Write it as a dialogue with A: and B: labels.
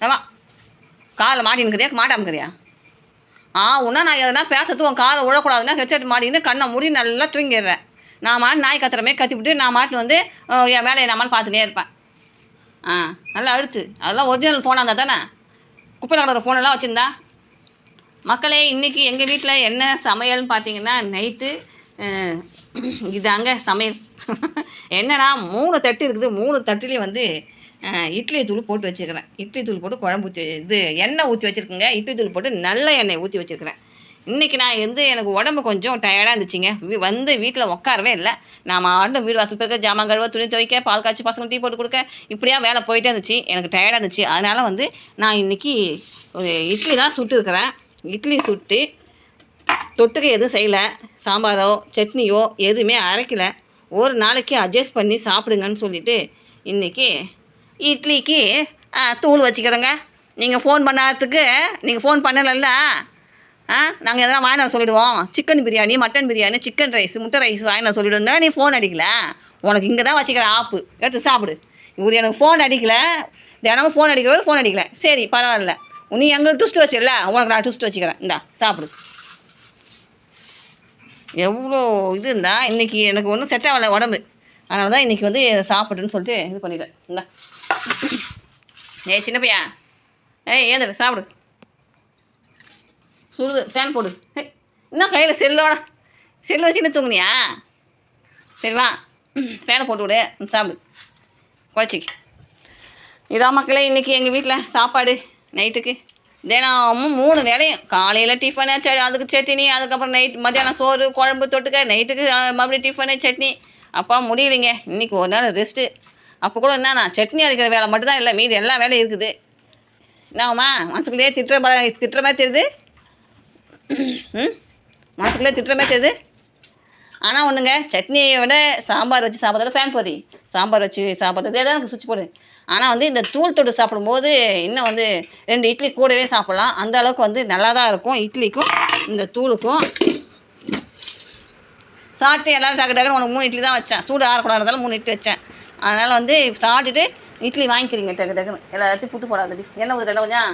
A: ஏவா காலில் மாட்டின்னுக்கிறியா மாட்டாமக்கிறியா ஆ உன்னா நான் எதனா பேசுறது உன் காலை விழக்கூடாதுன்னா ஹெட்செட் மாட்டின்னு கண்ணை மூடி நல்லா தூங்கிடுறேன். நான் மாட்டு நாய் கத்துற மாதிரி கத்திவிட்டு நான் மாட்டில் வந்து என் வேலையை நான் பார்த்துட்டே இருப்பேன். ஆ நல்லா அழுத்து. அதெல்லாம் ஒரிஜினல் ஃபோனாக இருந்தால் தானே குப்பையில் கிடக்கிற ஃபோனெல்லாம் வச்சுருந்தா? மக்களே இன்றைக்கி எங்கள் வீட்டில் என்ன சமையல்னு பார்த்தீங்கன்னா நைட்டு இதாங்க சமையல். என்னன்னா மூணு தட்டு இருக்குது. மூணு தட்டுலேயும் வந்து இட்லி தூள் போட்டு வச்சுருக்கிறேன். இட்லி தூள் போட்டு குழம்பு ஊற்றி இது எண்ணெய் ஊற்றி வச்சுருக்கேங்க. இட்லி தூள் போட்டு நல்ல எண்ணெய் ஊற்றி வச்சுருக்கிறேன். இன்றைக்கி நான் வந்து எனக்கு உடம்பு கொஞ்சம் டயர்டாக இருந்துச்சுங்க. வீ- வந்து வீட்டில் உட்காரவே இல்லை. நான் ஆடணும் வீடு வாசல் பிறகு ஜாமான் கழுவ துணி துவைக்க பால் காய்ச்சி பசங்க டீ போட்டு கொடுக்க இப்படியா வேலை போயிட்டே இருந்துச்சு. எனக்கு டயர்டாக இருந்துச்சு. அதனால் வந்து நான் இன்றைக்கி ஒரு இட்லி தான் சுட்டுருக்கிறேன் இட்லி சுட்டு தொட்டுக்க எதுவும் செய்யலை. சாம்பாரோ சட்னியோ எதுவுமே அரைக்கலை. ஒரு நாளைக்கு அட்ஜஸ்ட் பண்ணி சாப்பிடுங்கன்னு சொல்லிவிட்டு இன்றைக்கி இட்லிக்கு ஆ, தூள் வச்சுக்கிறேங்க. நீங்கள் ஃபோன் பண்ணாததுக்கு நீங்கள் ஃபோன் பண்ணலைல்ல. ஆ நாங்கள் எதனா வாங்கின சொல்லிவிடுவோம் சொல்லிடுவோம். Chicken biryani mutton biryani chicken rice முட்டை ரைஸ் வாங்கின சொல்லிவிடுவோம் நீ ஃபோன் அடிக்கல. உனக்கு இங்கே தான் வச்சுக்கிற ஆப்பு எடுத்து சாப்பிடு. இவர் எனக்கு ஃபோன் அடிக்கல. தினமும் ஃபோன் அடிக்கிறவர் ஃபோன் அடிக்கல. சரி பரவாயில்ல. நீ எங்களுக்கு டுஸ்ட் வச்சிடல உனக்கு நான் டுஸ்ட் வச்சுக்கிறேன். இந்தா சாப்பிடு. எவ்வளோ இது இருந்தால் இன்றைக்கி எனக்கு ஒன்றும் செட் ஆகலை உடம்பு. அதனால தான் இன்றைக்கி வந்து சாப்பிடுன்னு சொல்லிட்டு இது பண்ணிட்டேன். இல்லை ஏ சின்ன பையா ஏய் ஏது சாப்பிடு. சுருது ஃபேன் போடு. இன்னும் கையில் செல்லோட செல்லு வச்சுன்னு தூங்குனியா? சரி வா. ஃபேனை போட்டு விடு. ம், சாப்பிடு. குழச்சிக்கு இதான் மக்களே இன்றைக்கி எங்கள் வீட்டில் சாப்பாடு நைட்டுக்கு. தினமும் மூணு வேலையும் காலையில் டிஃபனு ச அதுக்கு சட்னி அதுக்கப்புறம் நைட் மத்தியானம் சோறு குழம்பு தொட்டுக்க. நைட்டுக்கு மறுபடியும் டிஃபனு சட்னி. அப்பா முடியலைங்க. இன்றைக்கி ஒரு நாள் ரெஸ்ட்டு அப்போ கூட என்ன நான் சட்னி அரைக்கிற வேலை மட்டும்தான் இல்லை மீதி எல்லா வேலையும் இருக்குது. என்னம்மா மனசுக்குள்ளேயே திட்டுற மாதிரி திட்டுற மாதிரி தெரியுது. ம்? மனசுக்குள்ளே திட்டுற மாதிரி தெரியுது. ஆனால் ஒன்றுங்க சட்னியை விட சாம்பார் வச்சு சாப்பிட்றது ஃபேன் போதி. சாம்பார் வச்சு சாப்பிட்றது தான் எனக்கு சுவிட்ச் போடு ஆனால் வந்து இந்த தூள் தொட்டு சாப்பிடும்போது இன்னும் வந்து ரெண்டு இட்லி கூடவே சாப்பிட்லாம். அந்த அளவுக்கு வந்து நல்லா தான் இருக்கும் இட்லிக்கும் இந்த தூளுக்கும். சாப்பிட்டு எல்லோரும் டக்கு டக்குனு உனக்கு மூணு இட்லி தான் வச்சேன். சூடு ஆறக்கூடாதுனால மூணு இட்லி வச்சேன். அதனால் வந்து சாப்பிட்டுட்டு இட்லி வாங்கிக்கிறீங்க டக்கு டக்குன்னு. எல்லாத்தையும் புட்டு போடாதடி. என்ன ஊற்றுறேன் கொஞ்சம்